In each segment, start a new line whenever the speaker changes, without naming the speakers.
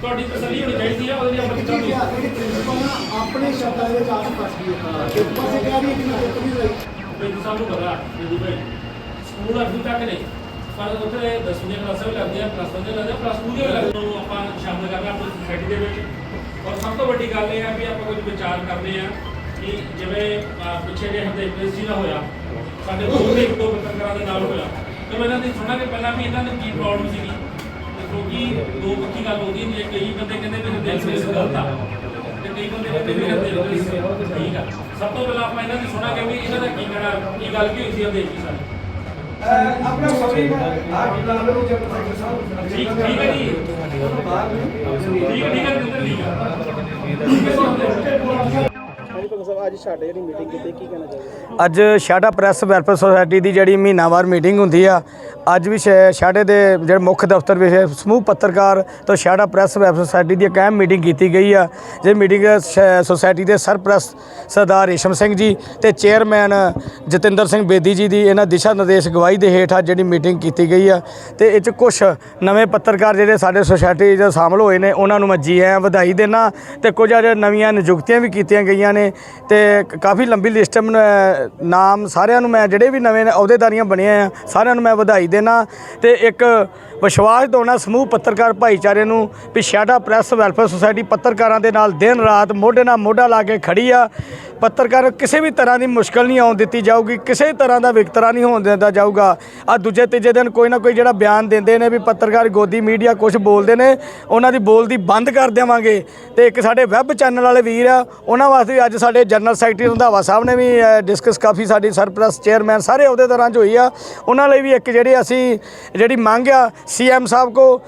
ਤੁਹਾਡੀ ਤਸੱਲੀ ਹੋਣੀ ਚਾਹੀਦੀ ਆ ਉਹਦੀ ਅਮਰ ਚਾਹੀਦੀ ਆ
ਆਪਣੇ ਸ਼ਬਦਾਂ ਦੇ ਵਿੱਚ ਆਪ ਫਸ ਗਈ ਹੈ ਇੱਕ ਪਾਸੇ ਕਹਿ ਰਹੀ ਹੈ ਕਿ ਮੈਂ ਇੱਕ ਵੀ ਲਈ
ਮੈਨੂੰ ਸਭ ਨੂੰ ਪਤਾ ਮੈਨੂੰ ਭਾਈ ਸਕੂਲ ਅੱਠਵੀਂ ਤੱਕ ਨੇ ਪਰ ਉੱਥੇ 10ਵੀਂ ਦੀਆਂ ਕਲਾਸਾਂ ਵੀ ਲੱਗਦੀਆਂ ਪਲੱਸ 1 ਦੀਆਂ ਲੱਗਦੀਆਂ ਪਲੱਸ 2 ਦੀਆਂ ਵੀ ਲੱਗਦੀਆਂ। ਨੂੰ ਆਪਾਂ ਸ਼ਾਮਲ ਕਰਨਾ ਆਪਣੀ ਸੋਸਾਇਟੀ ਦੇ ਵਿੱਚ। ਔਰ ਸਭ ਤੋਂ ਵੱਡੀ ਗੱਲ ਇਹ ਆ ਵੀ ਆਪਾਂ ਕੁਝ ਵਿਚਾਰ ਕਰਦੇ ਆ ਕਿ ਜਿਵੇਂ ਪਿੱਛੇ ਹਰਦੇਵ ਦਾ ਹੋਇਆ ਸਾਡੇ ਕੋਲ ਦੇ ਇੱਕ ਦੋ ਪੱਤਰਕਾਰਾਂ ਦੇ ਨਾਲ ਹੋਇਆ। ਤੇ ਮੈਂ ਇਹਨਾਂ ਦੀ ਸੁਣਾਂਗੇ ਪਹਿਲਾਂ ਵੀ ਇਹਨਾਂ ਨੂੰ ਕੀ ਪ੍ਰੋਬਲਮ ਸੀਗੀ? ਕਿਉਂਕਿ ਦੋ ਪੱਕੀ ਗੱਲ ਹੁੰਦੀ ਹੈ ਕਈ ਬੰਦੇ ਕਹਿੰਦੇ ਵੀ ਹਰਦੇਵ ਸਿੰਘ ਗਲਤ ਆ ਤੇ ਕਈ ਬੰਦੇ ਕਹਿੰਦੇ ਵੀ ਹਰਦੇਵ ਸਿੰਘ ਠੀਕ ਆ। ਸਭ ਤੋਂ ਪਹਿਲਾਂ ਆਪਾਂ ਇਹਨਾਂ ਦੀ ਸੁਣਾਂਗੇ ਵੀ ਇਹਨਾਂ ਦਾ ਕੀ ਕਹਿਣਾ ਕੀ ਗੱਲ ਕੀ ਹੋਈ ਸੀ ਹਰਦੇਵ ਜੀ ਸਾਡੀ?
ਆਪਣਾ ਸੌਰੀ ਆ ਬੁਲਾ ਲਓ ਜਬ ਤੱਕ ਸਾਹਿਬ
ਠੀਕ ਠੀਕ ਹੈ ਜੀ। ਠੀਕ ਹੈ ਠੀਕ ਹੈ ਨਿੰਦਰ ਠੀਕ ਹੈ
ਅੱਜ ਸ਼ਾਡਾ ਪ੍ਰੈਸ ਵੈਲਫੇਅਰ ਸੁਸਾਇਟੀ ਦੀ ਜਿਹੜੀ ਮਹੀਨਾਵਾਰ ਮੀਟਿੰਗ ਹੁੰਦੀ ਆ, ਅੱਜ ਵੀ ਸ਼ਾ- ਸ਼ਾਡੇ ਦੇ ਜਿਹੜੇ ਮੁੱਖ ਦਫ਼ਤਰ ਵਿੱਚ ਸਮੂਹ ਪੱਤਰਕਾਰ ਤੋਂ ਸ਼ਾਡਾ ਪ੍ਰੈਸ ਵੈਲਫੇਅਰ ਸੁਸਾਇਟੀ ਦੀ ਇੱਕ ਅਹਿਮ ਮੀਟਿੰਗ ਕੀਤੀ ਗਈ ਆ। ਜੇ ਮੀਟਿੰਗ ਸ਼- ਸੁਸਾਇਟੀ ਦੇ ਸਰਪ੍ਰਸਤ ਸਰਦਾਰ ਰੇਸ਼ਮ ਸਿੰਘ ਜੀ ਤੇ ਚੇਅਰਮੈਨ ਜਤਿੰਦਰ ਸਿੰਘ ਬੇਦੀ ਜੀ ਦੀ ਇਹਨਾਂ ਦਿਸ਼ਾ ਨਿਰਦੇਸ਼ ਗਵਾਹੀ ਦੇ ਹੇਠ ਅੱਜ ਜਿਹੜੀ ਮੀਟਿੰਗ ਕੀਤੀ ਗਈ ਆ। ਤੇ ਇਹ ਚ ਕੁਝ ਨਵੇਂ ਪੱਤਰਕਾਰ ਜਿਹੜੇ ਸਾਡੇ ਸੁਸਾਇਟੀ 'ਚ ਸ਼ਾਮਲ ਹੋਏ ਨੇ, ਉਹਨਾਂ ਨੂੰ ਮੈਂ ਜੀ ਆਇਆਂ ਵਧਾਈ ਦੇਣਾ ਤੇ ਕੁਝ ਅੱਜ ਨਵੀਆਂ ਨਿਯੁਕਤੀਆਂ ਵੀ ਕੀਤੀਆਂ ਗਈਆਂ ਨੇ। ਤੇ ਕਾਫੀ ਲੰਬੀ ਲਿਸਟ ਨਾਮ ਸਾਰਿਆਂ ਨੂੰ ਮੈਂ ਜਿਹੜੇ ਵੀ ਨਵੇਂ ਅਹੁਦੇਦਾਰੀਆਂ ਬਣੀਆਂ ਆ, ਸਾਰਿਆਂ ਨੂੰ ਮੈਂ ਵਧਾਈ ਦੇਣਾ। ਤੇ ਇੱਕ ਵਿਸ਼ਵਾਸ ਦਿਵਾਉਣਾ ਸਮੂਹ ਪੱਤਰਕਾਰ ਭਾਈਚਾਰੇ ਨੂੰ ਵੀ ਸ਼ਾਡਾ ਪ੍ਰੈਸ ਵੈਲਫੇਅਰ ਸੁਸਾਇਟੀ ਪੱਤਰਕਾਰਾਂ ਦੇ ਨਾਲ ਦਿਨ ਰਾਤ ਮੋਢੇ ਨਾਲ ਮੋਢਾ ਲਾ ਕੇ ਖੜੀ ਆ। ਪੱਤਰਕਾਰ, ਕਿਸੇ ਵੀ ਤਰ੍ਹਾਂ ਦੀ ਮੁਸ਼ਕਲ ਨਹੀਂ ਆਉਣ ਦਿੱਤੀ ਜਾਊਗੀ, ਕਿਸੇ ਤਰ੍ਹਾਂ ਦਾ ਵਿਕਤਰਾ ਨਹੀਂ ਹੋਣ ਦਿੱਤਾ ਜਾਊਗਾ। ਆ ਦੂਜੇ ਤੀਜੇ ਦਿਨ ਕੋਈ ਨਾ ਕੋਈ ਜਿਹੜਾ ਬਿਆਨ ਦਿੰਦੇ ਨੇ ਵੀ ਪੱਤਰਕਾਰ ਗੋਦੀ ਮੀਡੀਆ ਕੁਝ ਬੋਲਦੇ ਨੇ, ਉਹਨਾਂ ਦੀ ਬੋਲਦੀ ਬੰਦ ਕਰ ਦੇਵਾਂਗੇ। ਤੇ ਇੱਕ ਸਾਡੇ ਵੈਬ ਚੈਨਲ ਵਾਲੇ ਵੀਰ ਆ, ਉਹਨਾਂ ਵਾਸਤੇ ਵੀ ਅੱਜ ਸਾਡੇ ਜਨਰਲ ਸੈਕਟਰੀ ਰੰਧਾਵਾ ਸਾਹਿਬ ਨੇ ਵੀ ਡਿਸਕਸ ਕਾਫੀ ਸਾਡੀ ਸਰਪ੍ਰਸਤ ਚੇਅਰਮੈਨ ਸਾਰੇ ਅਹੁਦੇਦਾਰਾਂ 'ਚ ਹੋਈ ਆ। ਉਹਨਾਂ ਲਈ ਵੀ ਇੱਕ ਜਿਹੜੀ ਅਸੀਂ, ਜਿਹੜੀ ਮੰਗ ਆ ਸੀਐਮ ਸਾਹਿਬ ਕੋ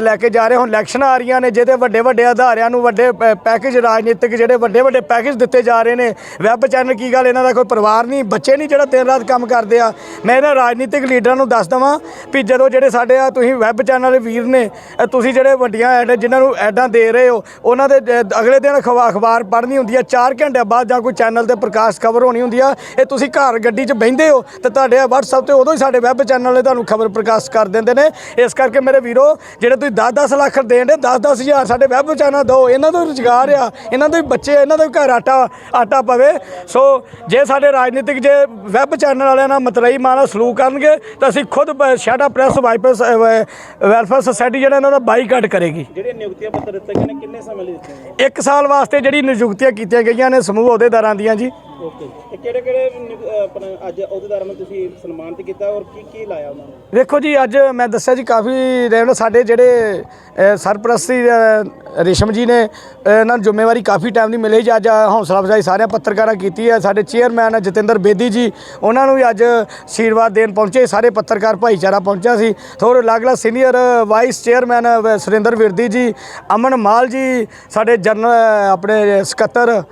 ਲੈ ਕੇ ਜਾ ਰਹੇ ਹੁਣ ਇਲੈਕਸ਼ਨਾਂ ਆ ਰਹੀਆਂ ਨੇ, ਜਿਹਦੇ ਵੱਡੇ ਵੱਡੇ ਅਧਾਰਿਆਂ ਨੂੰ ਵੱਡੇ ਪ- ਪੈਕੇਜ ਰਾਜਨੀਤਿਕ ਜਿਹੜੇ ਵੱਡੇ ਵੱਡੇ ਪੈਕੇਜ ਦਿੱਤੇ ਜਾ ਰਹੇ ਨੇ। ਵੈਬ ਚੈਨਲ ਕੀ ਗੱਲ, ਇਹਨਾਂ ਦਾ ਕੋਈ ਪਰਿਵਾਰ ਨਹੀਂ, ਬੱਚੇ ਨਹੀਂ ਜਿਹੜਾ ਦਿਨ ਰਾਤ ਕੰਮ ਕਰਦੇ ਆ। ਮੈਂ ਇਹਨਾਂ ਰਾਜਨੀਤਿਕ ਲੀਡਰਾਂ ਨੂੰ ਦੱਸ ਦਵਾਂ ਵੀ ਜਦੋਂ ਜਿਹੜੇ ਸਾਡੇ ਆ ਤੁਸੀਂ ਵੈਬ ਚੈਨਲ ਦੇ ਵੀਰ ਨੇ ਤੁਸੀਂ ਜਿਹੜੇ ਵੱਡੀਆਂ ਐਡ ਜਿਨ੍ਹਾਂ ਨੂੰ ਐਡਾਂ ਦੇ ਰਹੇ ਹੋ, ਉਹਨਾਂ ਦੇ ਅਗਲੇ ਦਿਨ ਅਖਬਾ- ਅਖਬਾਰ ਪੜ੍ਹਨੀ ਹੁੰਦੀ ਆ 4 ਘੰਟੇ ਬਾਅਦ ਜਾਂ ਕੋਈ ਚੈਨਲ ਤੇ ਪ੍ਰਕਾਸ਼ ਖਬਰ ਹੋਣੀ ਹੁੰਦੀ ਆ, ਇਹ ਤੁਸੀਂ ਘਰ ਗੱਡੀ 'ਚ ਬਹਿੰਦੇ ਹੋ, ਤੇ ਤੁਹਾਡੇ WhatsApp ਤੇ ਉਦੋਂ ਹੀ ਸਾਡੇ ਵੈਬ ਚੈਨਲ 'ਤੇ ਤੁਹਾਨੂੰ ਖਬਰ ਪ੍ਰਕਾਸ਼ ਕਰ ਦਿੰਦੇ ਨੇ। ਇਸ ਕਰਕੇ ਮੇਰੇ ਵੀਰੋ ਜਿਹੜੇ ਤੁਸੀਂ 10-10 ਲੱਖ ਦੇਣ ਦੇ 10-10 ਹਜ਼ਾਰ ਸਾਡੇ ਵੈਬ ਚੈਨਲ ਦਿਓ। ਇਹਨਾਂ ਤੋਂ ਰੁਜ਼ਗਾਰ ਆ ਇਹਨਾਂ ਦੇ ਬੱਚੇ ਇਹਨਾਂ ਦੇ ਘਰ ਆਟਾ ਆਟਾ ਪਵੇ। ਸੋ ਜੇ ਸਾਡੇ ਰਾਜਨੀਤਿਕ ਜੇ ਵੈਬ ਚੈਨਲ ਵਾਲਿਆਂ ਨਾਲ ਮਤਰਈ ਮਾਨਾ ਸਲੂਕ ਕਰਨਗੇ ਤਾਂ ਅਸੀਂ ਖੁਦ ਸ਼ਾਡਾ ਪ੍ਰੈਸ ਵਾਈਪਰਸ ਵੈਲਫੇਅਰ ਸੁਸਾਇਟੀ ਜਿਹੜਾ ਇਹਨਾਂ ਦਾ ਬਾਈਕਾਟ ਕਰੇਗੀ।
ਜਿਹੜੇ ਨਿਯੁਕਤੀਆਂ ਪੱਤਰ ਦਿੱਤੇ ਗਏ ਨੇ ਕਿੰਨੇ ਸਮੇਂ ਲਈ ਦਿੱਤੇ ਨੇ?
ਇੱਕ ਸਾਲ ਵਾਸਤੇ ਜਿਹੜੀ ਨਿਯੁਕਤੀਆਂ ਕੀਤੀਆਂ ਗਈਆਂ ਨੇ ਸਮੂਹ ਅਹੁਦੇਦਾਰਾਂ ਦੀਆਂ ਜੀ।
ਓਕੇ। ਤੇ ਕਿਹੜੇ ਕਿਹੜੇ ਆਪਣਾ ਅੱਜ ਅਹੁਦੇਦਾਰਾਂ ਨੂੰ ਤੁਸੀਂ ਸਨਮਾਨਿਤ ਕੀਤਾ ਔਰ ਕੀ ਕੀ ਲਾਇਆ ਉਹਨਾਂ ਨੂੰ?
ਵੇਖੋ ਜੀ ਅੱਜ ਮੈਂ ਦੱਸਿਆ ਜੀ ਕਾਫੀ ਰੈਵਨ ਸਾਡੇ ਜਿਹੜੇ ਅ, ਸਰਪ੍ਰਸਤੀ ਅ, ਰੇਸ਼ਮ ਜੀ ਨੇ ਅ, ਇਹਨਾਂ ਨੂੰ ਜ਼ਿੰਮੇਵਾਰੀ ਕਾਫੀ ਟਾਈਮ ਦੀ ਮਿਲੀ ਜੀ। ਅੱਜ ਹੌਸਲਾ ਅਫਜ਼ਾਈ ਸਾਰਿਆਂ ਪੱਤਰਕਾਰਾਂ ਕੀਤੀ ਹੈ। ਸਾਡੇ ਚੇਅਰਮੈਨ ਜਤਿੰਦਰ ਬੇਦੀ ਜੀ ਉਹਨਾਂ ਨੂੰ ਵੀ ਅੱਜ ਆਸ਼ੀਰਵਾਦ ਦੇਣ ਪਹੁੰਚੇ। ਸਾਰੇ ਪੱਤਰਕਾਰ ਭਾਈਚਾਰਾ ਪਹੁੰਚਿਆ ਸੀ। ਥੋੜੇ ਅਲੱਗ-ਅਲੱਗ ਸੀਨੀਅਰ ਵਾਈਸ ਚੇਅਰਮੈਨ ਅ, ਸੁਰਿੰਦਰ ਵਿਰਦੀ ਜੀ ਅਮਨ ਮਾਲ ਜੀ ਸਾਡੇ ਜਨਰਲ ਆਪਣੇ ਸਕੱਤਰ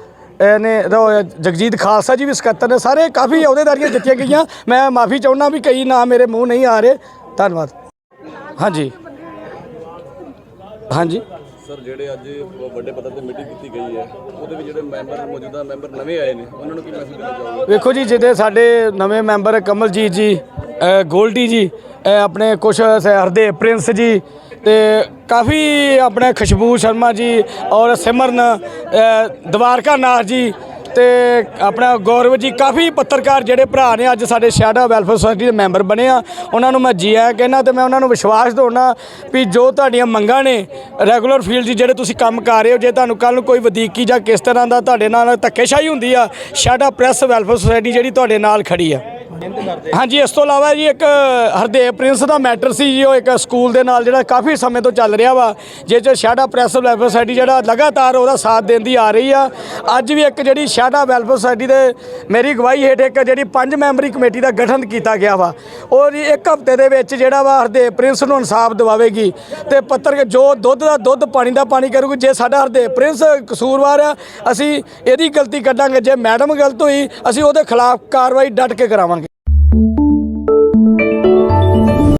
ਨੇ ਜਗਜੀਤ ਖਾਲਸਾ ਜੀ ਵੀ ਸਕੱਤਰ ਨੇ ਸਾਰੇ ਕਾਫੀ ਅਹੁਦੇਦਾਰੀਆਂ ਦਿੱਤੀਆਂ ਗਈਆਂ। ਮੈਂ ਮਾਫੀ ਚਾਹੁੰਦਾ ਵੀ ਕਈ ਨਾਮ ਮੇਰੇ ਮੂੰਹ ਨਹੀਂ ਆ ਰਹੇ। ਧੰਨਵਾਦ। ਹਾਂਜੀ। ਹਾਂਜੀ।
ਸਰ ਜਿਹੜੇ ਅੱਜ ਵੱਡੇ ਪੱਧਰ ਤੇ ਮੀਟਿੰਗ ਕੀਤੀ ਗਈ ਹੈ ਉਹਦੇ ਵਿੱਚ ਜਿਹੜੇ ਮੈਂਬਰ ਮੌਜੂਦਾ ਮੈਂਬਰ ਨਵੇਂ ਆਏ ਨੇ ਉਹਨਾਂ ਨੂੰ ਕੀ ਮੈਸੇਜ ਦੇਣਾ ਚਾਹੋਗੇ?
ਵੇਖੋ ਜੀ ਜਿਹਦੇ ਸਾਡੇ ਨਵੇਂ ਮੈਂਬਰ ਕਮਲਜੀਤ ਜੀ ਗੋਲਡੀ ਜੀ ਆਪਣੇ ਕੁਛ ਹਰਦੇਵ ਪ੍ਰਿੰਸ ਜੀ ਤੇ ਕਾਫੀ ਆਪਣੇ ਖੁਸ਼ਬੂ ਸ਼ਰਮਾ ਜੀ ਔਰ ਸਿਮਰਨ ਅ, ਦਵਾਰਕਾ ਨਾਥ ਜੀ ਤੇ ਆਪਣਾ ਗੌਰਵ ਜੀ ਕਾਫੀ ਪੱਤਰਕਾਰ ਜਿਹੜੇ ਭਰਾ ਨੇ ਅੱਜ ਸਾਡੇ ਸ਼ਾਡਾ ਵੈਲਫੇਅਰ ਸੁਸਾਇਟੀ ਦੇ ਮੈਂਬਰ ਬਣੇ ਆ। ਉਹਨਾਂ ਨੂੰ ਮੈਂ ਜੀ ਆਇਆਂ ਕਹਿੰਦਾ ਤੇ ਮੈਂ ਉਹਨਾਂ ਨੂੰ ਵਿਸ਼ਵਾਸ ਦਿਵਾਉਣਾ ਵੀ ਜੋ ਤੁਹਾਡੀਆਂ ਮੰਗਾਂ ਨੇ ਰੈਗੂਲਰ ਫੀਲਡ 'ਚ ਜਿਹੜੇ ਤੁਸੀਂ ਕੰਮ ਕਰ ਰਹੇ ਹੋ ਜੇ ਤੁਹਾਨੂੰ ਕੱਲ ਨੂੰ ਕੋਈ ਵਧੀਕੀ ਜਾਂ ਕਿਸ ਤਰ੍ਹਾਂ ਦਾ ਤੁਹਾਡੇ ਨਾਲ ਧੱਕੇਸ਼ਾਹੀ ਹੁੰਦੀ ਆ ਸ਼ਾਡਾ ਪ੍ਰੈਸ ਵੈਲਫੇਅਰ ਸੁਸਾਇਟੀ ਜਿਹੜੀ ਤੁਹਾਡੇ ਨਾਲ ਖੜੀ ਆ। ਹਾਂਜੀ, ਇਸ ਤੋਂ ਇਲਾਵਾ ਜੀ ਇੱਕ, ਹਰਦੇਵ ਪ੍ਰਿੰਸ ਦਾ ਮੈਟਰ ਸੀ ਜੀ, ਉਹ ਇੱਕ ਸਕੂਲ ਦੇ ਨਾਲ ਜਿਹੜਾ ਕਾਫੀ ਸਮੇਂ ਤੋਂ ਚੱਲ ਰਿਹਾ ਵਾ ਜੇ 'ਚ ਸ਼ਾਡਾ ਪ੍ਰੈਸ ਵੈਲਫੇਅਰ ਸੁਸਾਇਟੀ ਜਿਹੜਾ ਲਗਾਤਾਰ ਉਹਦਾ ਸਾਥ ਦਿੰਦੀ ਆ ਰਹੀ ਆ। ਅੱਜ ਵੀ ਇੱਕ ਜਿਹੜੀ ਸ਼ਾਡਾ ਵੈਲਫੇਅਰ ਸੁਸਾਇਟੀ ਦੇ ਮੇਰੀ ਅਗਵਾਈ ਹੇਠ ਇੱਕ ਜਿਹੜੀ ਪੰਜ ਮੈਂਬਰੀ ਕਮੇਟੀ ਦਾ ਗਠਨ ਕੀਤਾ ਗਿਆ ਵਾ, ਉਹ ਜੀ ਇੱਕ ਹਫ਼ਤੇ ਦੇ ਵਿੱਚ ਜਿਹੜਾ ਵਾ ਹਰਦੇਵ ਪ੍ਰਿੰਸ ਨੂੰ ਇਨਸਾਫ ਦਿਵਾਵੇਗੀ ਤੇ ਪੱਤਰ ਜੋ ਦੁੱਧ ਦਾ ਦੁੱਧ, ਪਾਣੀ ਦਾ ਪਾਣੀ ਕਰੂਗੀ, ਜੇ ਸਾਡਾ ਹਰਦੇਵ ਪ੍ਰਿੰਸ ਕਸੂਰਵਾਰ ਆ, ਅਸੀਂ ਇਹਦੀ ਗਲਤੀ ਕੱਢਾਂਗੇ, ਜੇ ਮੈਡਮ ਗਲਤ ਹੋਈ, ਅਸੀਂ ਉਹਦੇ ਖਿਲਾਫ ਕਾਰਵਾਈ ਡਟ ਕੇ ਕਰਾਵਾਂਗੇ।